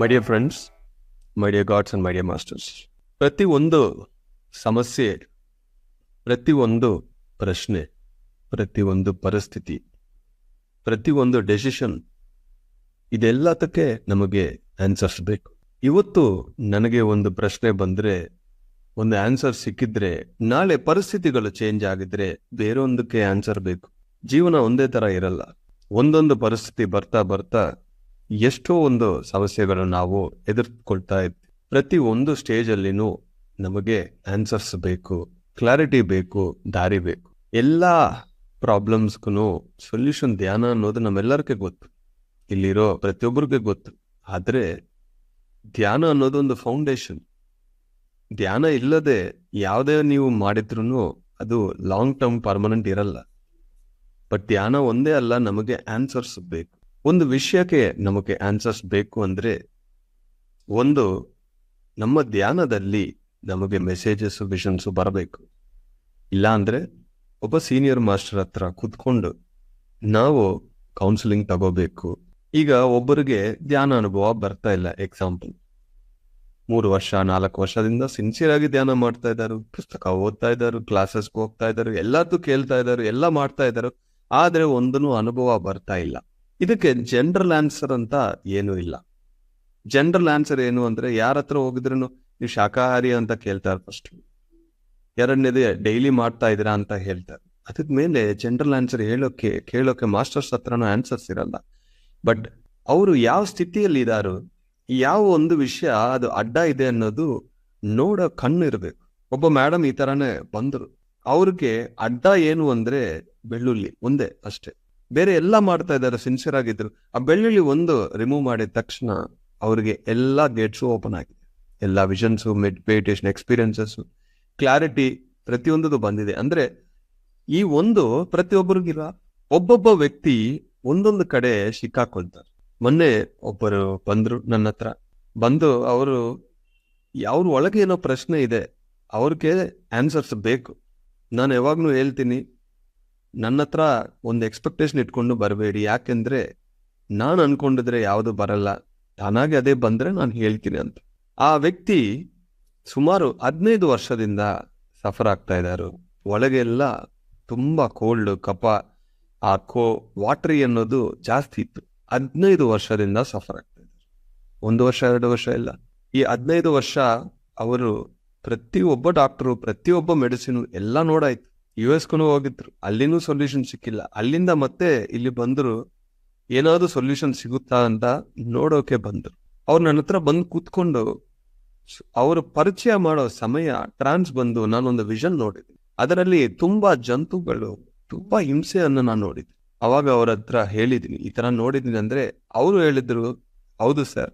My dear friends my dear gods and my dear masters ಪ್ರತಿ ಒಂದು ಸಮಸ್ಯೆ, ಪ್ರತಿ ಒಂದು ಪ್ರಶ್ನೆ, ಪ್ರತಿ ಒಂದು ಪರಿಸ್ಥಿತಿ, ಪ್ರತಿ ಒಂದು ಡೆಸಿಷನ್ ಇದೆಲ್ಲದಕ್ಕೆ ನಮಗೆ ಆನ್ಸರ್ಸ್ ಬೇಕು. ಇವತ್ತು ನನಗೆ ಒಂದು ಪ್ರಶ್ನೆ ಬಂದರೆ, ಒಂದು ಆನ್ಸರ್ ಸಿಕ್ಕಿದ್ರೆ, ನಾಳೆ ಪರಿಸ್ಥಿತಿಗಳು ಚೇಂಜ್ ಆಗಿದ್ರೆ ಬೇರೊಂದಕ್ಕೆ ಆನ್ಸರ್ ಬೇಕು. ಜೀವನ ಒಂದೇ ತರ ಇರಲ್ಲ. ಒಂದೊಂದು ಪರಿಸ್ಥಿತಿ ಬರ್ತಾ ಬರ್ತಾ ಎಷ್ಟೋ ಒಂದು ಸಮಸ್ಯೆಗಳನ್ನು ನಾವು ಎದುರ್ಕೊಳ್ತಾ ಇದ್ವಿ ಪ್ರತಿ ಒಂದು ಸ್ಟೇಜಲ್ಲಿನೂ ನಮಗೆ ಆನ್ಸರ್ಸ್ ಬೇಕು, ಕ್ಲಾರಿಟಿ ಬೇಕು, ದಾರಿ ಬೇಕು. ಎಲ್ಲ ಪ್ರಾಬ್ಲಮ್ಸ್ಗೂ ಸೊಲ್ಯೂಷನ್ ಧ್ಯಾನ ಅನ್ನೋದು ನಮ್ಮೆಲ್ಲರಿಗೆ ಗೊತ್ತು. ಇಲ್ಲಿರೋ ಪ್ರತಿಯೊಬ್ಬರಿಗೆ ಗೊತ್ತು. ಆದರೆ ಧ್ಯಾನ ಅನ್ನೋದು ಒಂದು ಫೌಂಡೇಶನ್. ಧ್ಯಾನ ಇಲ್ಲದೆ ಯಾವುದೇ ನೀವು ಮಾಡಿದ್ರು ಅದು ಲಾಂಗ್ ಟರ್ಮ್ ಪರ್ಮನೆಂಟ್ ಇರಲ್ಲ. ಬಟ್ ಧ್ಯಾನ ಒಂದೇ ಅಲ್ಲ, ನಮಗೆ ಆನ್ಸರ್ಸ್ ಬೇಕು. ಒಂದು ವಿಷಯಕ್ಕೆ ನಮಗೆ ಆನ್ಸರ್ಸ್ ಬೇಕು ಅಂದರೆ ಒಂದು, ನಮ್ಮ ಧ್ಯಾನದಲ್ಲಿ ನಮಗೆ ಮೆಸೇಜಸ್ ವಿಷನ್ಸು ಬರಬೇಕು. ಇಲ್ಲ ಅಂದ್ರೆ ಒಬ್ಬ ಸೀನಿಯರ್ ಮಾಸ್ಟರ್ ಹತ್ರ ಕುತ್ಕೊಂಡು ನಾವು ಕೌನ್ಸಿಲಿಂಗ್ ತಗೋಬೇಕು. ಈಗ ಒಬ್ಬರಿಗೆ ಧ್ಯಾನ ಅನುಭವ ಬರ್ತಾ ಇಲ್ಲ ಎಕ್ಸಾಂಪಲ್ ಮೂರು ವರ್ಷ, ನಾಲ್ಕು ವರ್ಷದಿಂದ ಸಿನ್ಸಿಯರ್ ಆಗಿ ಧ್ಯಾನ ಮಾಡ್ತಾ ಇದ್ದಾರೆ, ಪುಸ್ತಕ ಓದ್ತಾ ಇದ್ದಾರೆ ಕ್ಲಾಸಸ್ಗೆ ಹೋಗ್ತಾ ಇದ್ದಾರೆ ಎಲ್ಲದೂ ಕೇಳ್ತಾ ಇದ್ದಾರೆ, ಎಲ್ಲ ಮಾಡ್ತಾ ಇದ್ದಾರೆ. ಆದರೆ ಒಂದನ್ನು ಅನುಭವ ಬರ್ತಾ ಇಲ್ಲ. ಇದಕ್ಕೆ ಜನರಲ್ ಆನ್ಸರ್ ಅಂತ ಏನೂ ಇಲ್ಲ. ಜನರಲ್ ಆನ್ಸರ್ ಏನು ಅಂದ್ರೆ ಯಾರ ಹತ್ರ ಹೋಗಿದ್ರು ನೀವು ಶಾಖಾಹಾರಿ ಅಂತ ಕೇಳ್ತಾರೆ ಫಸ್ಟ್ ಎರಡನೇದು ಡೈಲಿ ಮಾಡ್ತಾ ಇದ್ದೀರಾ ಅಂತ ಹೇಳ್ತಾರೆ ಅದಕ್ಕೆ ಮೇಲೆ ಜನರಲ್ ಆನ್ಸರ್ ಹೇಳೋಕೆ, ಕೇಳೋಕೆ ಮಾಸ್ಟರ್ಸ್ ಹತ್ರನೂ ಆನ್ಸರ್ಸ್ ಇರಲ್ಲ. ಬಟ್ ಅವರು ಯಾವ ಸ್ಥಿತಿಯಲ್ಲಿ ಇದಾರು, ಯಾವ ಒಂದು ವಿಷಯ ಅದು ಅಡ್ಡ ಇದೆ ಅನ್ನೋದು ನೋಡೋ ಕಣ್ಣು ಇರಬೇಕು. ಒಬ್ಬ ಮೇಡಮ್ ಈ ತರಾನೇ ಬಂದರು. ಅವ್ರಿಗೆ ಅಡ್ಡ ಏನು ಅಂದ್ರೆ ಬೆಳ್ಳುಳ್ಳಿ, ಒಂದೇ ಅಷ್ಟೇ. ಬೇರೆ ಎಲ್ಲ ಮಾಡ್ತಾ ಇದ್ದಾರೆ ಸಿನ್ಸಿಯರ್ ಆಗಿದ್ರು. ಆ ಬೆಳ್ಳುಳ್ಳಿ ಒಂದು ರಿಮೂವ್ ಮಾಡಿದ ತಕ್ಷಣ ಅವ್ರಿಗೆ ಎಲ್ಲಾ ಗೇಟ್ಸು ಓಪನ್ ಆಗಿದೆ. ಎಲ್ಲ ವಿಷನ್ಸು ಮೆಡಿಟೇಷನ್ ಎಕ್ಸ್ಪೀರಿಯನ್ಸಸ್ ಕ್ಲಾರಿಟಿ ಪ್ರತಿಯೊಂದದು ಬಂದಿದೆ. ಅಂದ್ರೆ ಈ ಒಂದು ಪ್ರತಿಯೊಬ್ಬರಿಗಿಲ್ಲ ಒಬ್ಬೊಬ್ಬ ವ್ಯಕ್ತಿ ಒಂದೊಂದು ಕಡೆ ಸಿಕ್ಕಾಕೊಳ್ತಾರೆ ಮೊನ್ನೆ ಒಬ್ಬರು ಬಂದ್ರು ನನ್ನ ಹತ್ರ. ಬಂದು ಅವರು ಅವ್ರ ಒಳಗೆ ಏನೋ ಪ್ರಶ್ನೆ ಇದೆ, ಅವ್ರಿಗೆ ಆನ್ಸರ್ಸ್ ಬೇಕು. ನಾನು ಯಾವಾಗ್ಲೂ ಹೇಳ್ತೀನಿ ನನ್ನ ಹತ್ರ ಒಂದು ಎಕ್ಸ್ಪೆಕ್ಟೇಷನ್ ಇಟ್ಕೊಂಡು ಬರಬೇಡಿ. ಯಾಕೆಂದ್ರೆ ನಾನು ಅನ್ಕೊಂಡಿದ್ರೆ ಯಾವುದು ಬರಲ್ಲ. ತಾನಾಗಿ ಅದೇ ಬಂದ್ರೆ ನಾನು ಹೇಳ್ತೀನಿ ಅಂತ. ಆ ವ್ಯಕ್ತಿ ಸುಮಾರು ಹದಿನೈದು ವರ್ಷದಿಂದ ಸಫರ್ ಆಗ್ತಾ ಇದ್ದಾರೆ ಒಳಗೆಲ್ಲ ತುಂಬಾ ಕೋಲ್ಡ್ ಕಪ ಆ ಕೋ ವಾಟ್ರಿ ಅನ್ನೋದು ಜಾಸ್ತಿ ಇತ್ತು. ಹದಿನೈದು ವರ್ಷದಿಂದ ಸಫರ್ ಆಗ್ತಾ ಇದ್ದಾರೆ ಒಂದು ವರ್ಷ, ಎರಡು ವರ್ಷ ಇಲ್ಲ. ಈ ಹದಿನೈದು ವರ್ಷ ಅವರು ಪ್ರತಿಯೊಬ್ಬ ಡಾಕ್ಟರು ಪ್ರತಿಯೊಬ್ಬ ಮೆಡಿಸಿನ್ ಎಲ್ಲ ನೋಡಾಯ್ತು. ಯು ಎಸ್ಗೂ ಹೋಗಿದ್ರು. ಅಲ್ಲಿನೂ ಸೊಲ್ಯೂಷನ್ ಸಿಕ್ಕಿಲ್ಲ. ಅಲ್ಲಿಂದ ಮತ್ತೆ ಇಲ್ಲಿ ಬಂದರು, ಏನಾದ್ರು ಸೊಲ್ಯೂಷನ್ ಸಿಗುತ್ತಾ ಅಂತ ನೋಡೋಕೆ ಬಂದ್ರು. ಅವ್ರು ನನ್ನ ಹತ್ರ ಬಂದು ಕೂತ್ಕೊಂಡು ಅವರು ಪರಿಚಯ ಮಾಡೋ ಸಮಯ ಟ್ರಾನ್ಸ್ ಬಂದು ನಾನೊಂದು ವಿಷನ್ ನೋಡಿದೆ ಅದರಲ್ಲಿ ತುಂಬಾ ಜಂತುಗಳು, ತುಂಬಾ ಹಿಂಸೆಯನ್ನು ನಾನು ನೋಡಿದ್ದೆ. ಅವಾಗ ಅವ್ರ ಹತ್ರ ಹೇಳಿದ್ದೀನಿ. ಈ ತರ ನೋಡಿದ್ದೀನಿ ಅಂದ್ರೆ, ಅವರು ಹೇಳಿದ್ರು, ಹೌದು ಸರ್,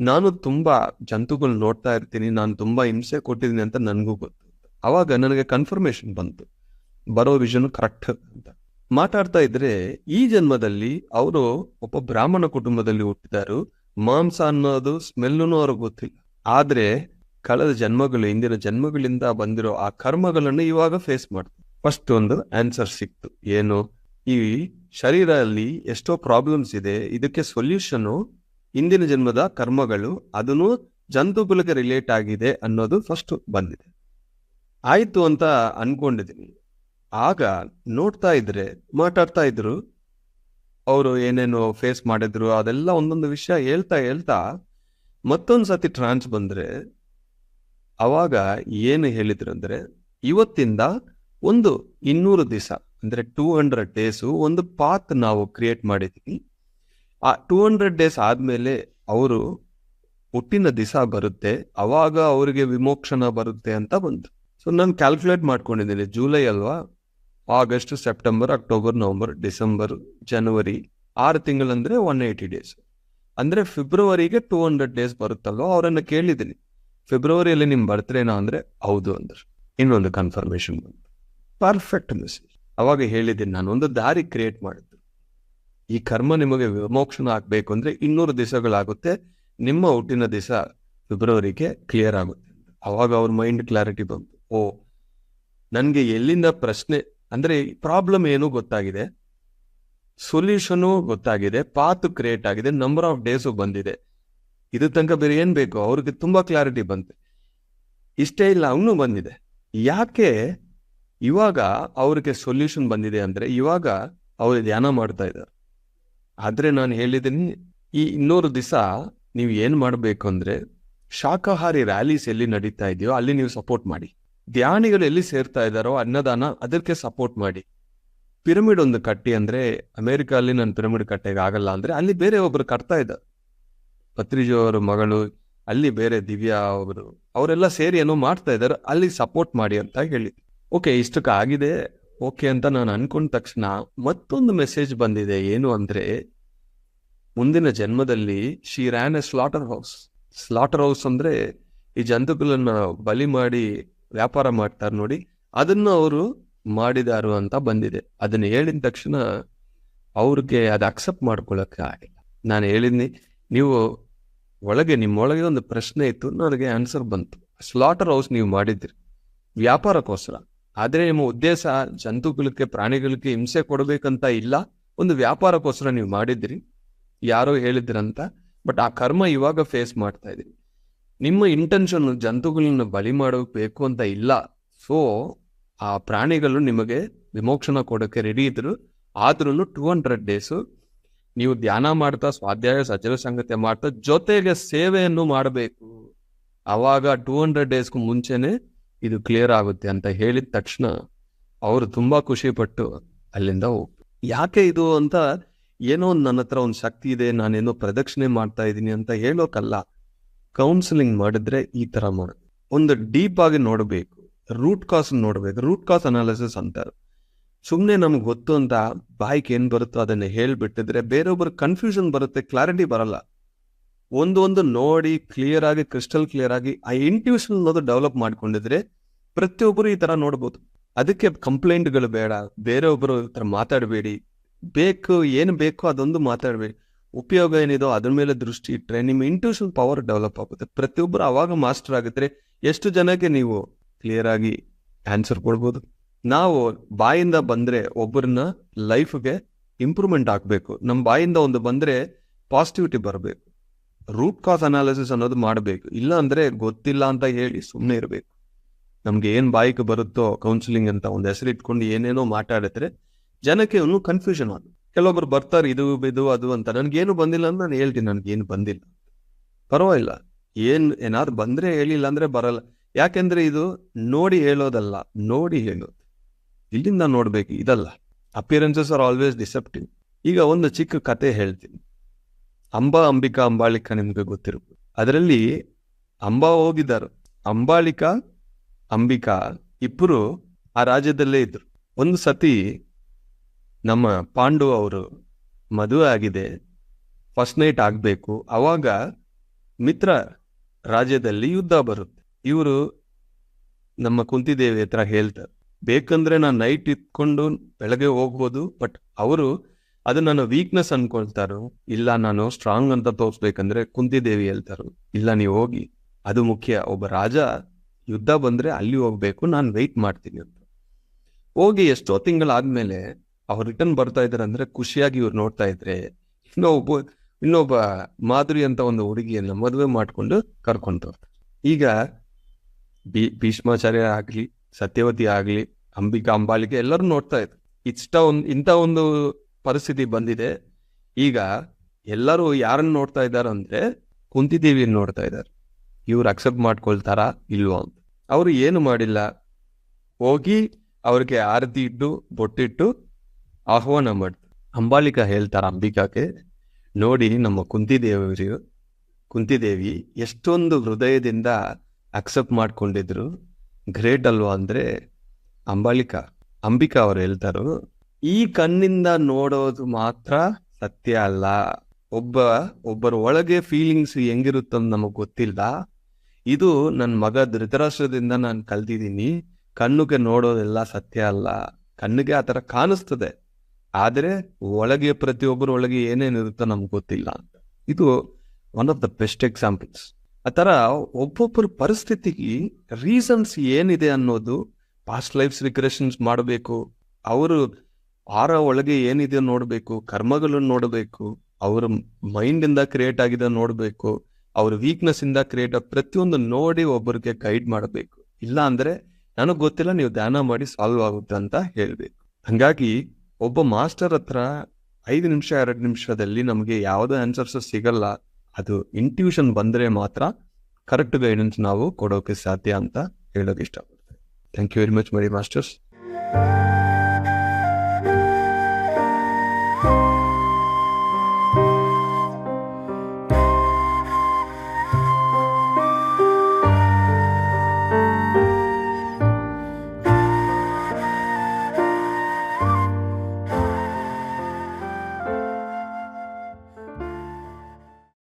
ನಾನು ತುಂಬಾ ಜಂತುಗಳು ನೋಡ್ತಾ ಇರ್ತೀನಿ. ನಾನು ತುಂಬಾ ಹಿಂಸೆ ಕೊಟ್ಟಿದ್ದೀನಿ ಅಂತ ನನಗೂ ಗೊತ್ತು. ಅವಾಗ ನನಗೆ ಕನ್ಫರ್ಮೇಶನ್ ಬಂತು. ಬರೋ ವಿಷನ್ ಕರೆಕ್ಟ್ ಅಂತ. ಮಾತಾಡ್ತಾ ಇದ್ರೆ ಈ ಜನ್ಮದಲ್ಲಿ ಅವರು ಒಬ್ಬ ಬ್ರಾಹ್ಮಣ ಕುಟುಂಬದಲ್ಲಿ ಹುಟ್ಟಿದಾರು. ಮಾಂಸ ಅನ್ನೋದು ಸ್ಮೆಲ್ಲೂ ಅವ್ರಿಗೆ ಗೊತ್ತಿಲ್ಲ. ಆದ್ರೆ ಕಳೆದ ಜನ್ಮಗಳು ಹಿಂದಿನ ಜನ್ಮಗಳಿಂದ ಬಂದಿರೋ ಆ ಕರ್ಮಗಳನ್ನು ಇವಾಗ ಫೇಸ್ ಮಾಡ್ತಾರೆ. ಫಸ್ಟ್ ಒಂದು ಆನ್ಸರ್ ಸಿಕ್ತು. ಏನು? ಈ ಶರೀರದಲ್ಲಿ ಎಷ್ಟೋ ಪ್ರಾಬ್ಲಮ್ಸ್ ಇದೆ. ಇದಕ್ಕೆ ಸೊಲ್ಯೂಷನ್ ಹಿಂದಿನ ಜನ್ಮದ ಕರ್ಮಗಳು. ಅದನ್ನು ಜಂತುಗಳಿಗೆ ರಿಲೇಟ್ ಆಗಿದೆ ಅನ್ನೋದು ಫಸ್ಟ್ ಬಂದಿದೆ. ಆಯ್ತು ಅಂತ ಅನ್ಕೊಂಡಿದೀನಿ ಆಗ ನೋಡ್ತಾ ಇದ್ರೆ, ಮಾತಾಡ್ತಾ ಇದ್ರು. ಅವರು ಏನೇನು ಫೇಸ್ ಮಾಡಿದ್ರು, ಅದೆಲ್ಲ ಒಂದೊಂದು ವಿಷಯ ಹೇಳ್ತಾ ಹೇಳ್ತಾ ಮತ್ತೊಂದು ಸತಿ ಟ್ರಾನ್ಸ್ ಬಂದ್ರೆ, ಅವಾಗ ಏನು ಹೇಳಿದ್ರು ಅಂದ್ರೆ, ಇವತ್ತಿಂದ ಒಂದು ಇನ್ನೂರು ದಿವಸ, ಅಂದ್ರೆ ಟೂ ಹಂಡ್ರೆಡ್ ಡೇಸು ಒಂದು ಪಾತ್ ನಾವು ಕ್ರಿಯೇಟ್ ಮಾಡಿದ್ವಿ. ಆ ಟೂ ಹಂಡ್ರೆಡ್ ಡೇಸ್ ಆದ್ಮೇಲೆ ಅವರು ಹುಟ್ಟಿನ ದಿವಸ ಬರುತ್ತೆ, ಅವಾಗ ಅವರಿಗೆ ವಿಮೋಕ್ಷಣ ಬರುತ್ತೆ ಅಂತ ಬಂತು. ಸೊ ನಾನು ಕ್ಯಾಲ್ಕುಲೇಟ್ ಮಾಡ್ಕೊಂಡಿದ್ದೀನಿ, ಜುಲೈ ಅಲ್ವಾ? August, September, October, November, December, January ಆರು ತಿಂಗಳಂದರೆ ಒನ್ ಏಯ್ಟಿ ಡೇಸ್ ಅಂದರೆ ಫೆಬ್ರವರಿಗೆ ಟೂ ಹಂಡ್ರೆಡ್ ಡೇಸ್ ಬರುತ್ತಲ್ವ? ಅವರನ್ನು ಕೇಳಿದ್ದೀನಿ. ಫೆಬ್ರವರಿಯಲ್ಲಿ ನಿಮ್ಮ ಬರ್ತ್ಡೇನಾ ಅಂದರೆ ಹೌದು ಅಂದರು. ಇನ್ನೊಂದು ಕನ್ಫರ್ಮೇಷನ್ ಬಂತು. ಪರ್ಫೆಕ್ಟ್ ಮೆಸೇಜ್ ಅವಾಗ ಹೇಳಿದ್ದೀನಿ ನಾನು, ಒಂದು ದಾರಿ ಕ್ರಿಯೇಟ್ ಮಾಡಿದ್ದು ಈ ಕರ್ಮ ನಿಮಗೆ ವಿಮೋಕ್ಷಣ ಆಗಬೇಕು ಅಂದರೆ ಇನ್ನೂರು ದಿವಸಗಳಾಗುತ್ತೆ. ನಿಮ್ಮ ಹುಟ್ಟಿನ ದಿವಸ ಫೆಬ್ರವರಿಗೆ ಕ್ಲಿಯರ್ ಆಗುತ್ತೆ. ಅವಾಗ ಅವ್ರ ಮೈಂಡ್ ಕ್ಲಾರಿಟಿ ಬಂತು. ಓ, ನನಗೆ ಎಲ್ಲಿಂದ ಪ್ರಶ್ನೆ ಅಂದ್ರೆ ಪ್ರಾಬ್ಲಮ್ ಏನು ಗೊತ್ತಾಗಿದೆ? ಸೊಲ್ಯೂಷನು ಗೊತ್ತಾಗಿದೆ. ಪಾತ್ ಕ್ರಿಯೇಟ್ ಆಗಿದೆ. ನಂಬರ್ ಆಫ್ ಡೇಸು ಬಂದಿದೆ. ಇದ್ರ ತನಕ ಬೇರೆ ಏನು ಬೇಕು? ಅವ್ರಿಗೆ ತುಂಬ ಕ್ಲಾರಿಟಿ ಬಂತು. ಇಷ್ಟೇ ಇಲ್ಲ, ಅವನು ಬಂದಿದೆ. ಯಾಕೆ? ಇವಾಗ ಅವ್ರಿಗೆ ಸೊಲ್ಯೂಷನ್ ಬಂದಿದೆ ಅಂದರೆ ಇವಾಗ ಅವರು ಧ್ಯಾನ ಮಾಡ್ತಾ ಇದ್ದಾರೆ. ಆದರೆ ನಾನು ಹೇಳಿದ್ದೀನಿ, ಈ ಇನ್ನೂರು ದಿವಸ ನೀವು ಏನು ಮಾಡಬೇಕು ಅಂದ್ರೆ, ಶಾಖಾಹಾರಿ ರ್ಯಾಲೀಸ್ ಎಲ್ಲಿ ನಡೀತಾ ಇದೆಯೋ ಅಲ್ಲಿ ನೀವು ಸಪೋರ್ಟ್ ಮಾಡಿ. ಧ್ಯಾನಿಗಳು ಎಲ್ಲಿ ಸೇರ್ತಾ ಇದ್ದಾರೋ ಅನ್ನದಾನ ಅದಕ್ಕೆ ಸಪೋರ್ಟ್ ಮಾಡಿ. ಪಿರಮಿಡ್ ಒಂದು ಕಟ್ಟಿ ಅಂದ್ರೆ ಅಮೆರಿಕ ಅಲ್ಲಿ ನಾನು ಪಿರಮಿಡ್ ಕಟ್ಟೆಗೆ ಆಗಲ್ಲ ಅಂದ್ರೆ ಅಲ್ಲಿ ಬೇರೆ ಒಬ್ರು ಕಟ್ತಾ ಇದ್ದಾರೆ ಪತ್ರಿಜೋ ಮಗಳು, ಅಲ್ಲಿ ಬೇರೆ ದಿವ್ಯಾ ಅವರು, ಅವರೆಲ್ಲ ಸೇರಿ ಏನೋ ಮಾಡ್ತಾ ಇದ್ದಾರೆ, ಅಲ್ಲಿ ಸಪೋರ್ಟ್ ಮಾಡಿ ಅಂತ ಹೇಳಿ. ಓಕೆ ಇಷ್ಟಕ್ಕೆ ಆಗಿದೆ. ಓಕೆ ಅಂತ ನಾನು ಅನ್ಕೊಂಡ ತಕ್ಷಣ ಮತ್ತೊಂದು ಮೆಸೇಜ್ ಬಂದಿದೆ. ಏನು ಅಂದ್ರೆ, ಮುಂದಿನ ಜನ್ಮದಲ್ಲಿ ಶ್ರೀ ran a slaughter house slaughter house ಅಂದ್ರೆ ಈ ಜಂತುಗಳನ್ನ ಬಲಿ ಮಾಡಿ ವ್ಯಾಪಾರ ಮಾಡ್ತಾರೆ ನೋಡಿ. ಅದನ್ನ ಅವರು ಮಾಡಿದಾರು ಅಂತ ಬಂದಿದೆ. ಅದನ್ನು ಹೇಳಿದ ತಕ್ಷಣ ಅವ್ರಿಗೆ ಅದು ಅಕ್ಸೆಪ್ಟ್ ಮಾಡ್ಕೊಳಕ್ಕೆ ಆಗಿಲ್ಲ. ನಾನು ಹೇಳಿದ್ನಿ, ನೀವು ಒಳಗೆ ನಿಮ್ಮೊಳಗೆ ಒಂದು ಪ್ರಶ್ನೆ ಇತ್ತು, ನನಗೆ ಆನ್ಸರ್ ಬಂತು. ಸ್ಲಾಟರ್ ಹೌಸ್ ನೀವು ಮಾಡಿದ್ರಿ ವ್ಯಾಪಾರಕ್ಕೋಸ್ಕರ ಆದ್ರೆ ನಿಮ್ಮ ಉದ್ದೇಶ ಜಂತುಗಳಿಗೆ ಪ್ರಾಣಿಗಳಿಗೆ ಹಿಂಸೆ ಕೊಡಬೇಕಂತ ಇಲ್ಲ. ಒಂದು ವ್ಯಾಪಾರಕ್ಕೋಸ್ಕರ ನೀವು ಮಾಡಿದ್ರಿ ಯಾರೋ ಹೇಳಿದ್ರಂತ. ಬಟ್ ಆ ಕರ್ಮ ಇವಾಗ ಫೇಸ್ ಮಾಡ್ತಾ ಇದ್ರಿ ನಿಮ್ಮ ಇಂಟೆನ್ಷನ್ ಜಂತುಗಳನ್ನ ಬಲಿ ಮಾಡಬೇಕು ಅಂತ ಇಲ್ಲ. ಸೊ ಆ ಪ್ರಾಣಿಗಳು ನಿಮಗೆ ವಿಮೋಕ್ಷಣ ಕೊಡೋಕ್ಕೆ ರೆಡಿ ಇದ್ರು. ಆದ್ರೂ ಟೂ ಹಂಡ್ರೆಡ್ ಡೇಸು ನೀವು ಧ್ಯಾನ ಮಾಡ್ತಾ, ಸ್ವಾಧ್ಯಾಯ, ಸಜ್ಜನ ಸಂಗತಿ ಮಾಡ್ತಾ, ಜೊತೆಗೆ ಸೇವೆಯನ್ನು ಮಾಡಬೇಕು. ಅವಾಗ ಟೂ ಹಂಡ್ರೆಡ್ ಡೇಸ್ಗೂ ಮುಂಚೆನೆ ಇದು ಕ್ಲಿಯರ್ ಆಗುತ್ತೆ ಅಂತ ಹೇಳಿದ ತಕ್ಷಣ ಅವರು ತುಂಬಾ ಖುಷಿ ಪಟ್ಟು ಅಲ್ಲಿಂದ ಹೋಗ್ ಯಾಕೆ ಇದು ಅಂತ ಏನೋ ಒಂದು ನನ್ನ ಹತ್ರ ಒಂದು ಶಕ್ತಿ ಇದೆ, ನಾನೇನೋ ಪ್ರದಕ್ಷಿಣೆ ಮಾಡ್ತಾ ಇದ್ದೀನಿ ಅಂತ ಹೇಳೋಕಲ್ಲ. ಕೌನ್ಸಿಲಿಂಗ್ ಮಾಡಿದ್ರೆ ಈ ತರ ಮಾಡೋದು ಒಂದು ಡೀಪ್ ಆಗಿ ನೋಡಬೇಕು. ರೂಟ್ ಕಾಸ್ ನೋಡಬೇಕು. ರೂಟ್ ಕಾಸ್ ಅನಾಲಿಸಿಸ್ ಅಂತಾರೆ. ಸುಮ್ಮನೆ ನಮ್ಗೆ ಗೊತ್ತು ಅಂತ ಬಾಯ್ಗೆ ಏನ್ ಬರುತ್ತೋ ಅದನ್ನ ಹೇಳ್ಬಿಟ್ಟಿದ್ರೆ ಬೇರೊಬ್ಬರು ಕನ್ಫ್ಯೂಷನ್ ಬರುತ್ತೆ ಕ್ಲಾರಿಟಿ ಬರಲ್ಲ. ಒಂದೊಂದು ಒಂದು ನೋಡಿ ಕ್ಲಿಯರ್ ಆಗಿ ಕ್ರಿಸ್ಟಲ್ ಕ್ಲಿಯರ್ ಆಗಿ, ಆ ಇಂಟ್ಯೂಷನ್ ಅನ್ನೋದು ಡೆವಲಪ್ ಮಾಡ್ಕೊಂಡಿದ್ರೆ ಪ್ರತಿಯೊಬ್ಬರು ಈ ತರ ನೋಡ್ಬೋದು. ಅದಕ್ಕೆ ಕಂಪ್ಲೇಂಟ್ಗಳು ಬೇಡ. ಬೇರೆಯೊಬ್ಬರು ಈ ತರ ಮಾತಾಡಬೇಡಿ. ಬೇಕು, ಏನು ಬೇಕೋ ಅದೊಂದು ಮಾತಾಡಬೇಡಿ. ಉಪಯೋಗ ಏನಿದೋ ಅದ್ರ ಮೇಲೆ ದೃಷ್ಟಿ ಇಟ್ಟರೆ ನಿಮ್ಮ ಇಂಟ್ಯೂಷನ್ ಪವರ್ ಡೆವಲಪ್ ಆಗುತ್ತೆ. ಪ್ರತಿಯೊಬ್ಬರು ಅವಾಗ ಮಾಸ್ಟರ್ ಆಗುತ್ತೆ ಎಷ್ಟು ಜನಕ್ಕೆ ನೀವು ಕ್ಲಿಯರ್ ಆಗಿ ಆನ್ಸರ್ ಕೊಡ್ಬೋದು? ನಾವು ಬಾಯಿಂದ ಬಂದ್ರೆ ಒಬ್ಬರನ್ನ ಲೈಫ್ಗೆ ಇಂಪ್ರೂವ್ಮೆಂಟ್ ಆಗಬೇಕು ನಮ್ಮ ಬಾಯಿಂದ ಒಂದು ಬಂದ್ರೆ ಪಾಸಿಟಿವಿಟಿ ಬರಬೇಕು. ರೂಟ್ ಕಾಸ್ ಅನಾಲಿಸಿಸ್ ಅನ್ನೋದು ಮಾಡಬೇಕು. ಇಲ್ಲ ಅಂದ್ರೆ ಗೊತ್ತಿಲ್ಲ ಅಂತ ಹೇಳಿ ಸುಮ್ಮನೆ ಇರಬೇಕು. ನಮ್ಗೆ ಏನು ಬಾಯಿಗೆ ಬರುತ್ತೋ ಕೌನ್ಸಿಲಿಂಗ್ ಅಂತ ಒಂದು ಹೆಸರು ಇಟ್ಕೊಂಡು ಏನೇನೋ ಮಾತಾಡಿದ್ರೆ ಜನಕ್ಕೆ ಇನ್ನೂ ಕನ್ಫ್ಯೂಷನ್ ಆಗ ಕೆಲವೊಬ್ರು ಬರ್ತಾರೆ ಇದು ಇದು, ಅದು ಅಂತ. ನನ್ಗೇನು ಬಂದಿಲ್ಲ ಅಂತ ನಾನು ಹೇಳ್ತೀನಿ, ನನ್ಗೇನು ಬಂದಿಲ್ಲ. ಪರವಾಗಿಲ್ಲ. ಏನ್, ಏನಾದ್ರು ಬಂದ್ರೆ ಹೇಳಿಲ್ಲ ಅಂದ್ರೆ ಬರಲ್ಲ. ಯಾಕೆಂದ್ರೆ ಇದು ನೋಡಿ ಹೇಳೋದಲ್ಲ, ನೋಡಿ ಹೇಳೋದು. ಇಲ್ಲಿಂದ ನೋಡ್ಬೇಕು, ಇದಲ್ಲ. ಅಪಿಯರೆನ್ಸಸ್ ಆರ್ ಆಲ್ವೇಸ್ ಡಿಸೆಪ್ಟಿವ್ ಈಗ ಒಂದು ಚಿಕ್ಕ ಕತೆ ಹೇಳ್ತೀನಿ. ಅಂಬಾ, ಅಂಬಿಕಾ ಅಂಬಾಳಿಕಾ ನಿಮ್ಗೆ ಗೊತ್ತಿರ್ಬೋದು. ಅದರಲ್ಲಿ ಅಂಬಾ ಹೋಗಿದ್ದಾರೆ. ಅಂಬಾಳಿಕಾ ಅಂಬಿಕಾ ಇಬ್ಬರು ಆ ರಾಜ್ಯದಲ್ಲೇ ಇದ್ರು. ಒಂದು ಸತಿ ನಮ್ಮ ಪಾಂಡು ಅವರು ಮದುವೆ ಆಗಿದೆ ಫಸ್ಟ್ ನೈಟ್ ಆಗಬೇಕು. ಅವಾಗ ಮಿತ್ರ ರಾಜ್ಯದಲ್ಲಿ ಯುದ್ಧ ಬರುತ್ತೆ. ಇವರು ನಮ್ಮ ಕುಂತಿದೇವಿ ಹತ್ರ ಹೇಳ್ತಾರೆ, ಬೇಕಂದ್ರೆ ನಾನು ನೈಟ್ ಇಟ್ಕೊಂಡು ಬೆಳಗ್ಗೆ ಹೋಗ್ಬೋದು ಬಟ್ ಅವರು ಅದು ನನ್ನ ವೀಕ್ನೆಸ್ ಅನ್ಕೊಳ್ತಾರೋ. ಇಲ್ಲ, ನಾನು ಸ್ಟ್ರಾಂಗ್ ಅಂತ ತೋರಿಸ್ಬೇಕಂದ್ರೆ ಕುಂತಿದೇವಿ ಹೇಳ್ತಾರೋ, ಇಲ್ಲ, ನೀವು ಹೋಗಿ. ಅದು ಮುಖ್ಯ, ಒಬ್ಬ ರಾಜ ಯುದ್ಧ ಬಂದ್ರೆ ಅಲ್ಲಿ ಹೋಗ್ಬೇಕು, ನಾನು ವೆಯ್ಟ್ ಮಾಡ್ತೀನಿ ಅಂತ. ಹೋಗಿ ಎಷ್ಟೋ ತಿಂಗಳಾದ್ಮೇಲೆ ಅವ್ರು ರಿಟರ್ನ್ ಬರ್ತಾ ಇದಾರೆ ಅಂದ್ರೆ ಖುಷಿಯಾಗಿ ಇವ್ರು ನೋಡ್ತಾ ಇದ್ರೆ ಇನ್ನೊಬ್ಬ ಇನ್ನೊಬ್ಬ ಮಾಧುರಿ ಅಂತ ಒಂದು ಹುಡುಗಿಯನ್ನ ಮದುವೆ ಮಾಡ್ಕೊಂಡು ಕರ್ಕೊಂತ ಈಗ ಭೀಷ್ಮಾಚಾರ್ಯ ಆಗ್ಲಿ, ಸತ್ಯವತಿ ಆಗ್ಲಿ, ಅಂಬಿಕಾ ಅಂಬಾಲಿಕೆ ಎಲ್ಲರೂ ನೋಡ್ತಾ ಇದ್ರು. ಇಷ್ಟ ಒಂದು, ಇಂಥ ಒಂದು ಪರಿಸ್ಥಿತಿ ಬಂದಿದೆ. ಈಗ ಎಲ್ಲರೂ ಯಾರನ್ನ ನೋಡ್ತಾ ಇದ್ದಾರೆ ಅಂದ್ರೆ ಕುಂತಿದೇವಿಯನ್ನು ನೋಡ್ತಾ ಇದ್ದಾರೆ ಇವ್ರು ಅಕ್ಸೆಪ್ಟ್ ಮಾಡ್ಕೊಳ್ತಾರ ಇಲ್ವೋ ಅಂತ. ಅವರು ಏನು ಮಾಡಿಲ್ಲ. ಹೋಗಿ ಅವ್ರಿಗೆ ಆರತಿ ಇಟ್ಟು, ಬೊಟ್ಟಿಟ್ಟು ಆಹ್ವಾನ ಮಾಡ್ತಾರೆ ಅಂಬಾಲಿಕ ಹೇಳ್ತಾರೆ ಅಂಬಿಕಾಕ್ಕೆ ನೋಡಿ ನಮ್ಮ ಕುಂತಿದೇವರು ಕುಂತಿದೇವಿ ಎಷ್ಟೊಂದು ಹೃದಯದಿಂದ ಅಕ್ಸೆಪ್ಟ್ ಮಾಡ್ಕೊಂಡಿದ್ರು. ಗ್ರೇಟ್ ಅಲ್ವಾ ಅಂದರೆ ಅಂಬಾಲಿಕ, ಅಂಬಿಕಾ ಅವರು ಹೇಳ್ತಾರು, ಈ ಕಣ್ಣಿಂದ ನೋಡೋದು ಮಾತ್ರ ಸತ್ಯ ಅಲ್ಲ. ಒಬ್ಬ, ಒಬ್ಬರ ಒಳಗೆ ಫೀಲಿಂಗ್ಸ್ ಹೆಂಗಿರುತ್ತಂತ ನಮಗೆ ಗೊತ್ತಿಲ್ಲ. ಇದು ನನ್ನ ಮಗ ಧೃತರಾಷ್ಟ್ರದಿಂದ ನಾನು ಕಲ್ತಿದ್ದೀನಿ ಕಣ್ಣುಗೆ ನೋಡೋದೆಲ್ಲ ಸತ್ಯ ಅಲ್ಲ. ಕಣ್ಣಿಗೆ ಥರ ಕಾಣಿಸ್ತದೆ. ಆದ್ರೆ ಒಳಗೆ ಪ್ರತಿಯೊಬ್ಬರ ಒಳಗೆ ಏನೇನಿರುತ್ತೋ ನಮ್ಗೆ ಗೊತ್ತಿಲ್ಲ. ಇದು one of the best examples ಆ ಥರ ಒಬ್ಬೊಬ್ಬರ ಪರಿಸ್ಥಿತಿಗೆ ರೀಸನ್ಸ್ ಏನಿದೆ ಅನ್ನೋದು ಪಾಸ್ಟ್ ಲೈಫ್ಸ್ ರಿಗ್ರೆಷನ್ಸ್ ಮಾಡಬೇಕು. ಅವರು ಆರ ಒಳಗೆ ಏನಿದೆ ನೋಡಬೇಕು ಕರ್ಮಗಳನ್ನು ನೋಡಬೇಕು, ಅವರ ಮೈಂಡಿಂದ ಕ್ರಿಯೇಟ್ ಆಗಿದೆ ನೋಡಬೇಕು, ಅವ್ರ ವೀಕ್ನೆಸ್ ಇಂದ ಕ್ರಿಯೇಟ್ ಪ್ರತಿಯೊಂದು ನೋಡಿ ಒಬ್ಬರಿಗೆ ಗೈಡ್ ಮಾಡಬೇಕು. ಇಲ್ಲ ಅಂದ್ರೆ ನನಗ್ ಗೊತ್ತಿಲ್ಲ, ನೀವು ಧ್ಯಾನ ಮಾಡಿ ಸಾಲ್ವ್ ಆಗುತ್ತೆ ಅಂತ ಹೇಳ್ಬೇಕು. ಹಂಗಾಗಿ ಒಬ್ಬ ಮಾಸ್ಟರ್ ಹತ್ರ ಐದು ನಿಮಿಷ, ಎರಡು ನಿಮಿಷದಲ್ಲಿ ನಮಗೆ ಯಾವುದೇ ಆನ್ಸರ್ಸ್ ಸಿಗಲ್ಲ. ಅದು ಇಂಟ್ಯೂಷನ್ ಬಂದರೆ ಮಾತ್ರ ಕರೆಕ್ಟ್ ಗೈಡೆನ್ಸ್ ನಾವು ಕೊಡೋಕೆ ಸಾಧ್ಯ ಅಂತ ಹೇಳೋಕೆ ಇಷ್ಟಪಡ್ತೇವೆ ಥ್ಯಾಂಕ್ ಯು ವೆರಿ ಮಚ್ ಮರಿ ಮಾಸ್ಟರ್ಸ್